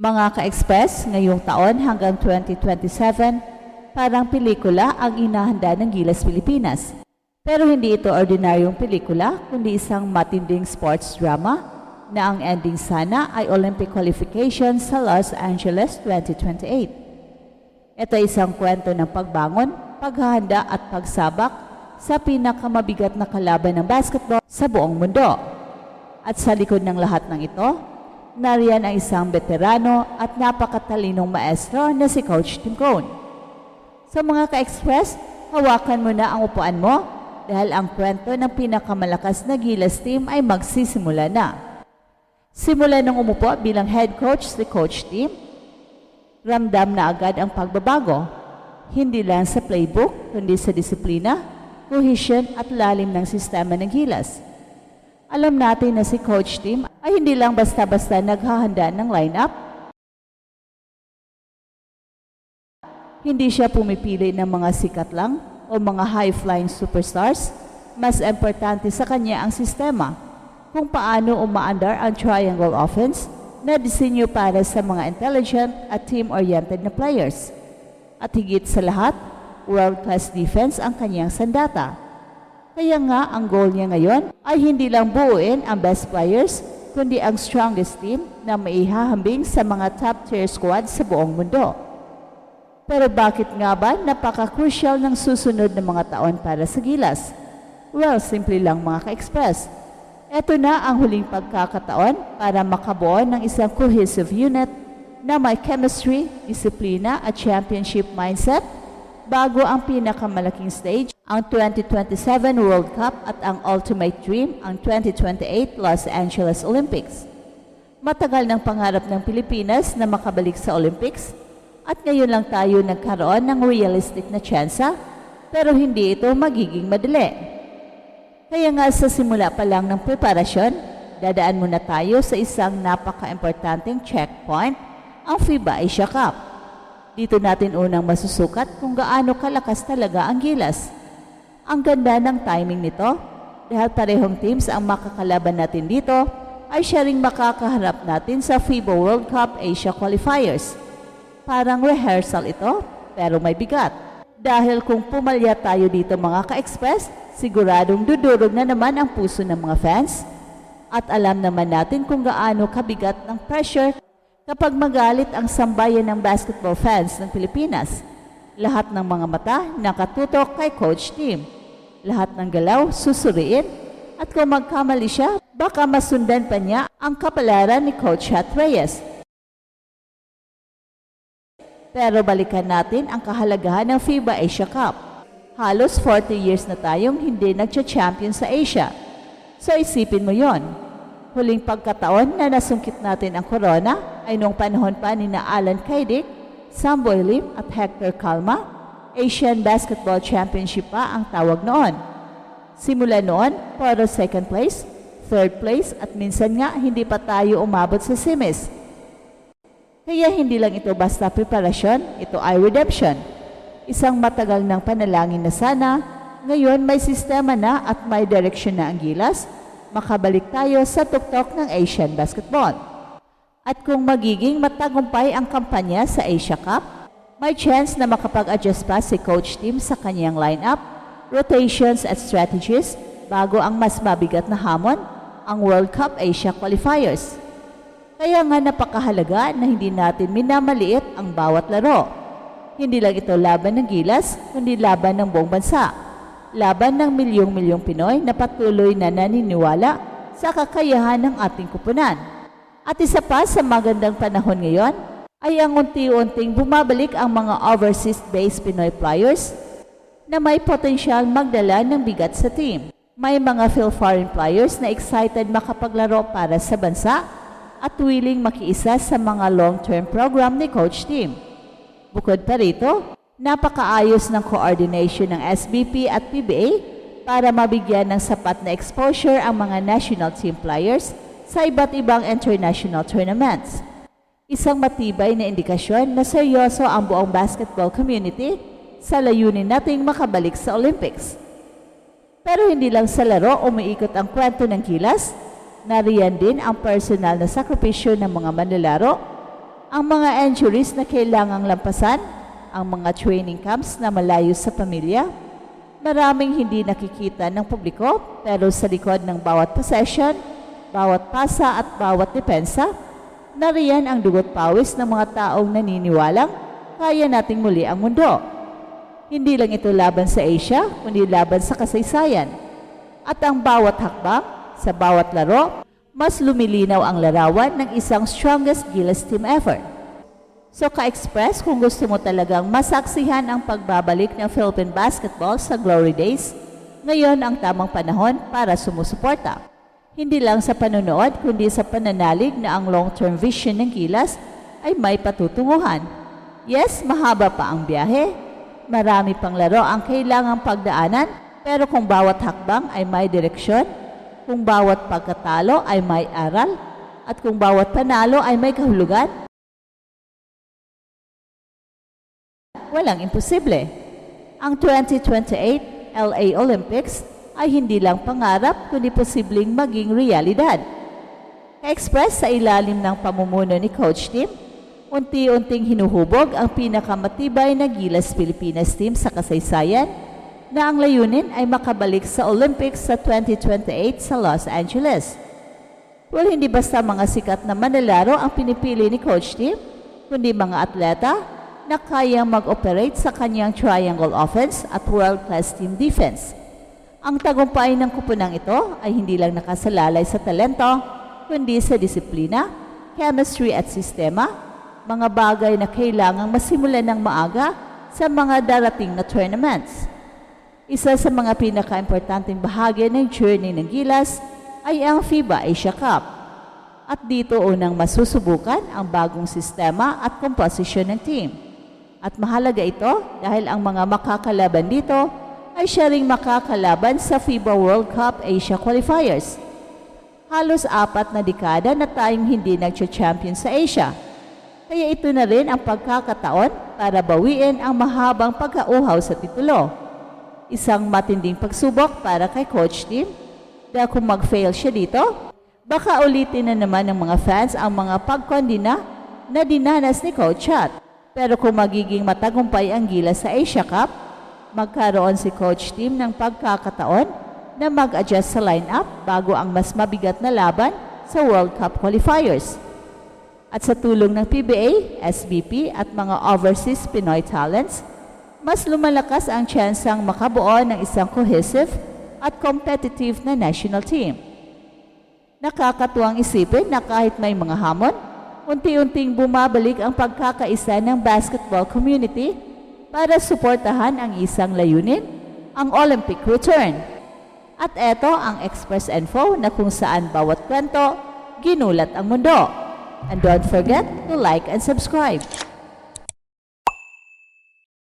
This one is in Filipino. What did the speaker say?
Mga ka-express, ngayong taon hanggang 2027, parang pelikula ang inahanda ng Gilas Pilipinas. Pero hindi ito ordinaryong pelikula, kundi isang matinding sports drama na ang ending sana ay Olympic qualification sa Los Angeles 2028. Ito ay isang kwento ng pagbangon, paghahanda at pagsabak sa pinakamabigat na kalaban ng basketball sa buong mundo. At sa likod ng lahat ng ito, nariyan ang isang veterano at napakatalinong maestro na si Coach Tim Cone. Sa mga ka-express, hawakan mo na ang upuan mo dahil ang kwento ng pinakamalakas na Gilas team ay magsisimula na. Simula nang umupo bilang head coach si Coach Tim, ramdam na agad ang pagbabago. Hindi lang sa playbook, kundi sa disiplina, cohesion at lalim ng sistema ng Gilas. Alam natin na si Coach Tim ay hindi lang basta-basta naghahanda ng lineup. Hindi siya pumipili ng mga sikat lang o mga high-flying superstars. Mas importante sa kanya ang sistema kung paano umaandar ang triangle offense na disenyo para sa mga intelligent at team-oriented na players. At higit sa lahat, world-class defense ang kanyang sandata. Kaya nga ang goal niya ngayon ay hindi lang buuin ang best players, kundi ang strongest team na maihahambing sa mga top-tier squad sa buong mundo. Pero bakit nga ba napaka-crucial ng susunod na mga taon para sa Gilas? Well, simple lang mga ka-express. Ito na ang huling pagkakataon para makabuo ng isang cohesive unit na may chemistry, disiplina at championship mindset bago ang pinakamalaking stage, ang 2027 World Cup at ang ultimate dream, ang 2028 Los Angeles Olympics. Matagal ng pangarap ng Pilipinas na makabalik sa Olympics at ngayon lang tayo nagkaroon ng realistic na tsansa pero hindi ito magiging madali. Kaya nga sa simula pa lang ng preparasyon, dadaan muna tayo sa isang napaka-importanting checkpoint, ang FIBA Asia Cup. Dito natin unang masusukat kung gaano kalakas talaga ang gilas. Ang ganda ng timing nito dahil parehong teams ang makakalaban natin dito ay siya ring makakaharap natin sa FIBA World Cup Asia Qualifiers. Parang rehearsal ito pero may bigat. Dahil kung pumalya tayo dito mga ka-express, siguradong dudurog na naman ang puso ng mga fans. At alam naman natin kung gaano kabigat ng pressure kapag magalit ang sambayan ng basketball fans ng Pilipinas. Lahat ng mga mata nakatutok kay Coach Tim. Lahat ng galaw susuriin at kung magkamali siya, baka masundan pa niya ang kapalaran ni Coach Hat Reyes. Pero balikan natin ang kahalagahan ng FIBA Asia Cup. Halos 40 years na tayong hindi nagcha-champion sa Asia. So isipin mo yon. Huling pagkataon na nasungkit natin ang corona ay noong panahon pa ni na Alan Kaidik, Samboy Lim at Hector Calma, Asian Basketball Championship pa ang tawag noon. Simula noon, puro second place, third place at minsan nga hindi pa tayo umabot sa semis. Kaya hindi lang ito basta preparasyon, ito ay redemption. Isang matagal ng panalangin na sana, ngayon may sistema na at may direksyon na ang gilas, makabalik tayo sa tuktok ng Asian basketball. At kung magiging matagumpay ang kampanya sa Asia Cup, may chance na makapag-adjust pa si Coach Tim sa kanyang lineup, rotations at strategies bago ang mas mabigat na hamon, ang World Cup Asia Qualifiers. Kaya nga napakahalaga na hindi natin minamaliit ang bawat laro. Hindi lang ito laban ng gilas, kundi laban ng buong bansa. Laban ng milyong-milyong Pinoy na patuloy na naniniwala sa kakayahan ng ating kupunan. At isa pa sa magandang panahon ngayon ay ang unti-unting bumabalik ang mga overseas-based Pinoy players na may potensyal magdala ng bigat sa team. May mga Phil-foreign players na excited makapaglaro para sa bansa at willing makiisa sa mga long-term program ni Coach Tim. Bukod pa rito, napakaayos ng coordination ng SBP at PBA para mabigyan ng sapat na exposure ang mga national team players sa iba't ibang international tournaments. Isang matibay na indikasyon na seryoso ang buong basketball community sa layunin nating makabalik sa Olympics. Pero hindi lang sa laro umiikot ang kwento ng kilas, nariyan din ang personal na sakripisyo ng mga manlalaro ang mga injuries na kailangang lampasan, ang mga training camps na malayo sa pamilya, maraming hindi nakikita ng publiko pero sa likod ng bawat possession, bawat pasa at bawat depensa, nariyan ang dugot pawis ng mga taong naniniwalang kaya nating muli ang mundo. Hindi lang ito laban sa Asia, kundi laban sa kasaysayan. At ang bawat hakbang, sa bawat laro, mas lumilinaw ang larawan ng isang strongest Gilas team effort. So ka-express kung gusto mo talagang masaksihan ang pagbabalik ng Philippine basketball sa glory days, ngayon ang tamang panahon para sumusuporta. Hindi lang sa panonood kundi sa pananalig na ang long-term vision ng Gilas ay may patutunguhan. Yes, mahaba pa ang biyahe. Marami pang laro ang kailangang pagdaanan pero kung bawat hakbang ay may direksyon, kung bawat pagkatalo ay may aral, at kung bawat panalo ay may kahulugan, walang imposible. Ang 2028 LA Olympics ay hindi lang pangarap kundi posibleng maging realidad. Express sa ilalim ng pamumuno ni Coach Tim, unti-unting hinuhubog ang pinakamatibay na Gilas Pilipinas team sa kasaysayan na ang layunin ay makabalik sa Olympics sa 2028 sa Los Angeles. Well, hindi basta mga sikat na manlalaro ang pinipili ni Coach Tim, kundi mga atleta na kayang mag-operate sa kanyang triangle offense at world-class team defense. Ang tagumpay ng kupunang ito ay hindi lang nakasalalay sa talento, kundi sa disiplina, chemistry at sistema, mga bagay na kailangang masimulan ng maaga sa mga darating na tournaments. Isa sa mga pinaka-importanting bahagi ng journey ng Gilas ay ang FIBA Asia Cup. At dito unang masusubukan ang bagong sistema at komposisyon ng team. At mahalaga ito dahil ang mga makakalaban dito ay siya ring makakalaban sa FIBA World Cup Asia Qualifiers. Halos apat na dekada na tayong hindi nag-champion sa Asia. Kaya ito na rin ang pagkakataon para bawiin ang mahabang pagkauhaw sa titulo. Isang matinding pagsubok para kay Coach Tim dahil kung mag-fail siya dito, baka ulitin na naman ng mga fans ang mga pagkondina na dinanas ni Coach Chat. Pero kung magiging matagumpay ang gila sa Asia Cup, magkaroon si Coach Tim ng pagkakataon na mag-adjust sa lineup bago ang mas mabigat na laban sa World Cup qualifiers. At sa tulong ng PBA, SBP at mga overseas Pinoy talents, mas lumalakas ang tsansang makabuo ng isang cohesive at competitive na national team. Nakakatuwang isipin na kahit may mga hamon, unti-unting bumabalik ang pagkakaisa ng basketball community para suportahan ang isang layunin, ang Olympic return. At eto ang Express Info na kung saan bawat kwento, ginulat ang mundo. And don't forget to like and subscribe.